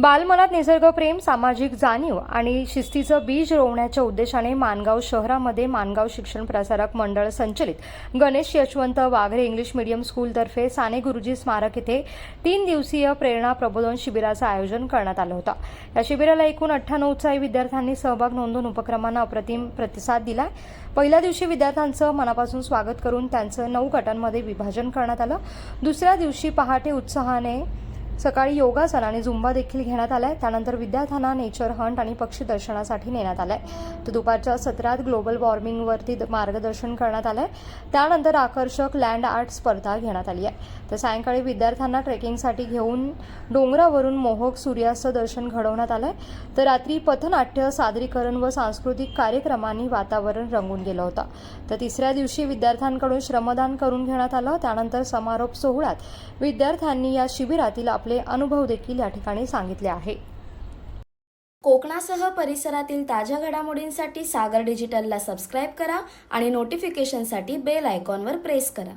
बालमनात निसर्गप्रेम सामाजिक जाणीव आणि शिस्तीचं बीज रोवण्याच्या उद्देशाने मानगाव शहरामध्ये मानगाव शिक्षण प्रसारक मंडळ संचलित. गणेश यशवंत वाघरे इंग्लिश मीडियम स्कूलतर्फे साने गुरुजी स्मारक येथे तीन दिवसीय प्रेरणा प्रबोधन शिबिराचं आयोजन करण्यात आलं होतं. या शिबिराला एकूण अठ्ठ्याण्णव उत्साही विद्यार्थ्यांनी सहभाग नोंदवून उपक्रमांना अप्रतिम प्रतिसाद दिला पहिल्या दिवशी विद्यार्थ्यांचं मनापासून स्वागत करून त्यांचं नऊ गटांमध्ये विभाजन करण्यात आलं. दुसऱ्या दिवशी पहाटे उत्साहाने सकाळी योगासन आणि झुंबा देखील घेण्यात आलाय. त्यानंतर विद्यार्थ्यांना नेचर हंट आणि पक्षी दर्शनासाठी नेण्यात आलंय. तर दुपारच्या सत्रात ग्लोबल वॉर्मिंगवरती द- मार्गदर्शन करण्यात आलंय. त्यानंतर आकर्षक लँड आर्ट स्पर्धा घेण्यात आली आहे. तर सायंकाळी विद्यार्थ्यांना ट्रेकिंगसाठी घेऊन डोंगरावरून मोहक सूर्यास्त दर्शन घडवण्यात आलंय. तर रात्री पथनाट्य सादरीकरण व सांस्कृतिक कार्यक्रमांनी वातावरण रंगून गेलं होतं. तर तिसऱ्या दिवशी विद्यार्थ्यांकडून श्रमदान करून घेण्यात आलं. त्यानंतर समारोप सोहळ्यात विद्यार्थ्यांनी या शिबिरातील आपले अनुभव देखील या ठिकाणी सांगितले आहे. कोकणासह परिसरातील ताज्या घडामोडींसाठी सागर डिजिटलला सबस्क्राईब करा आणि नोटिफिकेशनसाठी बेल आयकॉनवर प्रेस करा.